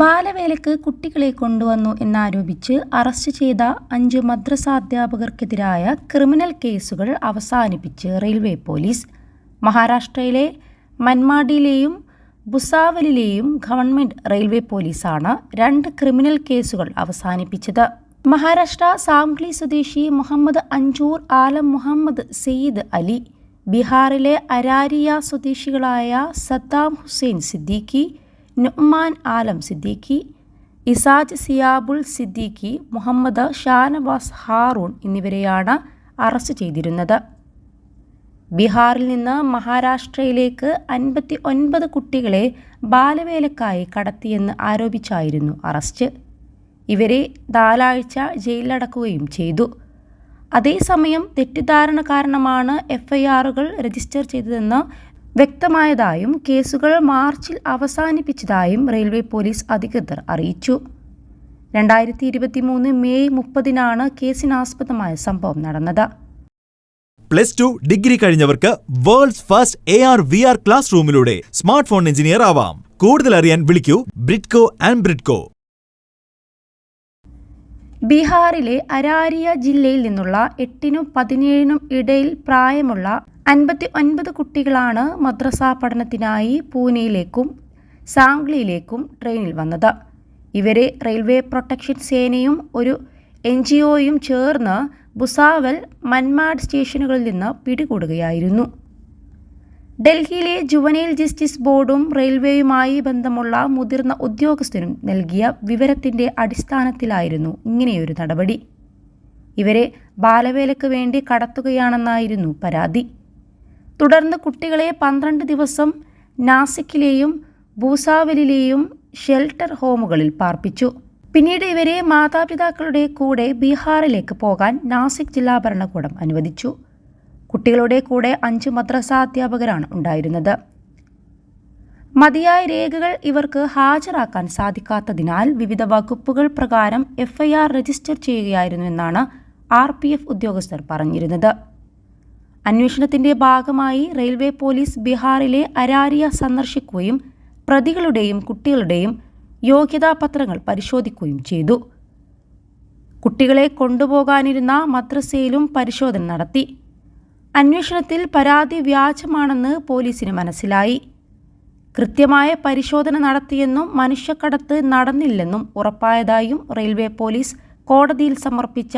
ബാലവേലയ്ക്ക് കുട്ടികളെ കൊണ്ടുവന്നു എന്നാരോപിച്ച് അറസ്റ്റ് ചെയ്ത അഞ്ച് മദ്രസാധ്യാപകർക്കെതിരായ ക്രിമിനൽ കേസുകൾ അവസാനിപ്പിച്ച് റെയിൽവേ പോലീസ്. മഹാരാഷ്ട്രയിലെ മൻമാഡിയിലെയും ഭുസാവലിലെയും ഗവൺമെന്റ് റെയിൽവേ പോലീസാണ് രണ്ട് ക്രിമിനൽ കേസുകൾ അവസാനിപ്പിച്ചത്. മഹാരാഷ്ട്ര സാംഗ്ലി സ്വദേശി മുഹമ്മദ് അഞ്ചൂർ ആലം മുഹമ്മദ് സെയ്ദ് അലി. ബീഹാറിലെ അരാരിയ സ്വദേശികളായ സദ്ദാം ഹുസൈൻ സിദ്ദീഖി നുഅ്മാൻ ആലം സിദ്ദീഖി ഇസാജ് സിയാബുൽ സിദ്ദീഖി മുഹമ്മദ് ഷാനവാസ് ഹാറൂൺ എന്നിവരെയാണ് അറസ്റ്റ് ചെയ്തിരുന്നത്. ബീഹാറിൽ നിന്ന് മഹാരാഷ്ട്രയിലേക്ക് അൻപത്തി ഒൻപത് കുട്ടികളെ ബാലവേലക്കായി കടത്തിയെന്ന് ആരോപിച്ചായിരുന്നു അറസ്റ്റ്. ഇവരെ നാലാഴ്ച ജയിലിലടക്കുകയും ചെയ്തു. അതേസമയം തെറ്റിദ്ധാരണ കാരണമാണ് എഫ്ഐആറുകൾ രജിസ്റ്റർ ചെയ്തതെന്ന് വ്യക്തമായതായും കേസുകൾ മാർച്ചിൽ അവസാനിപ്പിച്ചതായും റെയിൽവേ പോലീസ് അധികൃതർ അറിയിച്ചു. രണ്ടായിരത്തി ഇരുപത്തി മൂന്ന് മെയ് മുപ്പതിനാണ് കേസിനാസ്പദമായ സംഭവം നടന്നത്. Plus two degree കഴിഞ്ഞവർക്ക് world's first A R V R class റൂമിലൂടെ smart phone engineer ആവാം. കൂടുതൽ അറിയാൻ വിളിക്കൂ ബ്രിഡ്കോ ആൻഡ് ബ്രിഡ്കോ. ബീഹാറിലെ അരാരിയ ജില്ലയിൽ നിന്നുള്ള എട്ടിനും പതിനേഴിനും ഇടയിൽ പ്രായമുള്ള അൻപത്തി ഒൻപത് കുട്ടികളാണ് മദ്രസ പഠനത്തിനായി പൂനെയിലേക്കും സാംഗ്ലിയിലേക്കും ട്രെയിനിൽ വന്നത്. ഇവരെ റെയിൽവേ പ്രൊട്ടക്ഷൻ സേനയും ഒരു എൻ ജി ഒയും ചേർന്ന് ബുസാവൽ മൻമാഡ് സ്റ്റേഷനുകളിൽ നിന്ന് പിടികൂടുകയായിരുന്നു. ഡൽഹിയിലെ ജുവനൈൽ ജസ്റ്റിസ് ബോർഡും റെയിൽവേയുമായി ബന്ധമുള്ള മുതിർന്ന ഉദ്യോഗസ്ഥനും നൽകിയ വിവരത്തിന്റെ അടിസ്ഥാനത്തിലായിരുന്നു ഇങ്ങനെയൊരു നടപടി. ഇവരെ ബാലവേലയ്ക്ക് വേണ്ടി കടത്തുകയാണെന്നായിരുന്നു പരാതി. തുടർന്ന് കുട്ടികളെ പന്ത്രണ്ട് ദിവസം നാസിക്കിലെയും ഭൂസാവലിലെയും ഷെൽട്ടർ ഹോമുകളിൽ പാർപ്പിച്ചു. പിന്നീട് ഇവരെ മാതാപിതാക്കളുടെ കൂടെ ബീഹാറിലേക്ക് പോകാൻ നാസിക് ജില്ലാ ഭരണകൂടം അനുവദിച്ചു. കുട്ടികളുടെ കൂടെ അഞ്ച് മദ്രസ അധ്യാപകരാണ് ഉണ്ടായിരുന്നത്. മതിയായ രേഖകൾ ഇവർക്ക് ഹാജരാക്കാൻ സാധിക്കാത്തതിനാൽ വിവിധ വകുപ്പുകൾ പ്രകാരം എഫ്ഐആർ രജിസ്റ്റർ ചെയ്യുകയായിരുന്നുവെന്നാണ് ആർ പി എഫ് ഉദ്യോഗസ്ഥർ പറഞ്ഞിരുന്നത്. അന്വേഷണത്തിന്റെ ഭാഗമായി റെയിൽവേ പോലീസ് ബീഹാറിലെ അരാരിയ സന്ദർശിക്കുകയും പ്രതികളുടെയും കുട്ടികളുടെയും യോഗ്യതാപത്രങ്ങൾ പരിശോധിക്കുകയും ചെയ്തു. കുട്ടികളെ കൊണ്ടുപോകാനിരുന്ന മദ്രസയിലും പരിശോധന നടത്തി. അന്വേഷണത്തിൽ പരാതി വ്യാജമാണെന്ന് പോലീസിന് മനസ്സിലായി. കൃത്യമായ പരിശോധന നടത്തിയെന്നും മനുഷ്യക്കടത്ത് നടന്നില്ലെന്നും ഉറപ്പായതായും റെയിൽവേ പോലീസ് കോടതിയിൽ സമർപ്പിച്ച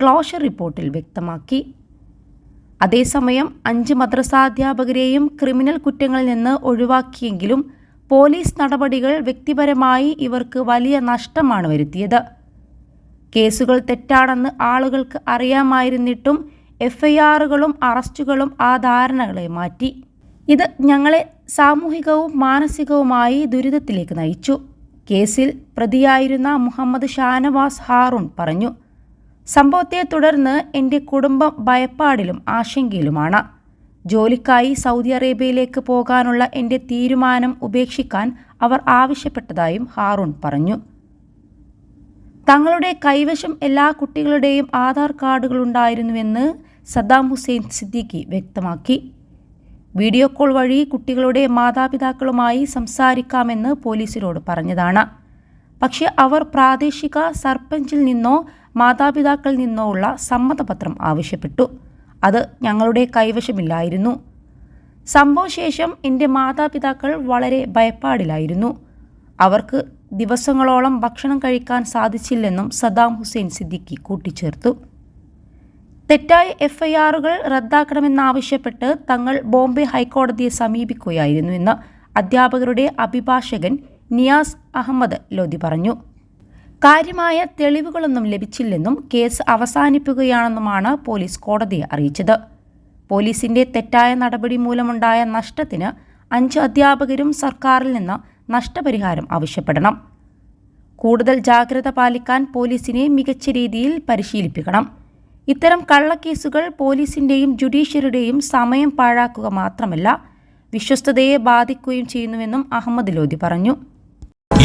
ക്ലോഷർ റിപ്പോർട്ടിൽ വ്യക്തമാക്കി. അതേസമയം അഞ്ച് മദ്രസാധ്യാപകരെയും ക്രിമിനൽ കുറ്റങ്ങളിൽ നിന്ന് ഒഴിവാക്കിയെങ്കിലും പോലീസ് നടപടികൾ വ്യക്തിപരമായി ഇവർക്ക് വലിയ നഷ്ടമാണ് വരുത്തിയത്. കേസുകൾ തെറ്റാണെന്ന് ആളുകൾക്ക് അറിയാമായിരുന്നിട്ടും എഫ്ഐആറുകളും അറസ്റ്റുകളും ആ ധാരണകളെ മാറ്റി. ഇത് ഞങ്ങളെ സാമൂഹികവും മാനസികവുമായി ദുരിതത്തിലേക്ക് നയിച്ചു. കേസിൽ പ്രതിയായിരുന്ന മുഹമ്മദ് ഷാനവാസ് ഹാറൂൺ പറഞ്ഞു സംഭവത്തെ തുടർന്ന് എന്റെ കുടുംബം ഭയപ്പാടിലും ആശങ്കയിലുമാണ്. ജോലിക്കായി സൗദി അറേബ്യയിലേക്ക് പോകാനുള്ള എന്റെ തീരുമാനം ഉപേക്ഷിക്കാൻ അവർ ആവശ്യപ്പെട്ടതായും ഹാറൂൺ പറഞ്ഞു. തങ്ങളുടെ കൈവശം എല്ലാ കുട്ടികളുടെയും ആധാർ കാർഡുകളുണ്ടായിരുന്നുവെന്ന് സദ്ദാം ഹുസൈൻ സിദ്ദീഖി വ്യക്തമാക്കി. വീഡിയോ കോൾ വഴി കുട്ടികളുടെ മാതാപിതാക്കളുമായി സംസാരിക്കാമെന്ന് പോലീസിനോട് പറഞ്ഞതാണ്. പക്ഷേ അവർ പ്രാദേശിക സർപഞ്ചിൽ നിന്നോ മാതാപിതാക്കളിൽ നിന്നോ ഉള്ള സമ്മതപത്രം ആവശ്യപ്പെട്ടു. അത് ഞങ്ങളുടെ കൈവശമില്ലായിരുന്നു. സംഭവശേഷം എന്റെ മാതാപിതാക്കൾ വളരെ ഭയപ്പാടിലായിരുന്നു. അവർക്ക് ദിവസങ്ങളോളം ഭക്ഷണം കഴിക്കാൻ സാധിച്ചില്ലെന്നും സദ്ദാം ഹുസൈൻ സിദ്ദിഖി കൂട്ടിച്ചേർത്തു. തെറ്റായ എഫ്ഐആറുകൾ റദ്ദാക്കണമെന്നാവശ്യപ്പെട്ട് തങ്ങൾ ബോംബെ ഹൈക്കോടതിയെ സമീപിക്കുകയായിരുന്നു എന്ന് അധ്യാപകരുടെ അഭിഭാഷകൻ നിയാസ് അഹമ്മദ് ലോധി പറഞ്ഞു. കാര്യമായ തെളിവുകളൊന്നും ലഭിച്ചില്ലെന്നും കേസ് അവസാനിപ്പിക്കുകയാണെന്നുമാണ് പോലീസ് കോടതിയെ അറിയിച്ചത്. പോലീസിന്റെ തെറ്റായ നടപടി മൂലമുണ്ടായ നഷ്ടത്തിന് അഞ്ച് അധ്യാപകരും സർക്കാരിൽ നിന്ന് നഷ്ടപരിഹാരം ആവശ്യപ്പെടണം. കൂടുതൽ ജാഗ്രത പാലിക്കാൻ പോലീസിനെ മികച്ച രീതിയിൽ പരിശീലിപ്പിക്കണം. ഇത്തരം കള്ളക്കേസുകൾ പോലീസിന്റെയും ജുഡീഷ്യറിയുടെയും സമയം പാഴാക്കുക മാത്രമല്ല വിശ്വസ്തതയെ ബാധിക്കുകയും ചെയ്യുന്നുവെന്നും അഹമ്മദ് ലോധി പറഞ്ഞു.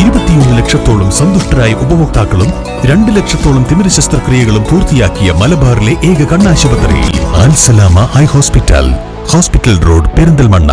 ഇരുപത്തിയൊന്ന് ലക്ഷത്തോളം സന്തുഷ്ടരായ ഉപഭോക്താക്കളും രണ്ട് ലക്ഷത്തോളം തിമിര ശസ്ത്രക്രിയകളും പൂർത്തിയാക്കിയ മലബാറിലെ ഏക കണ്ണാശുപത്രി Alsalama eye hospital hospital road Perinthalmanna.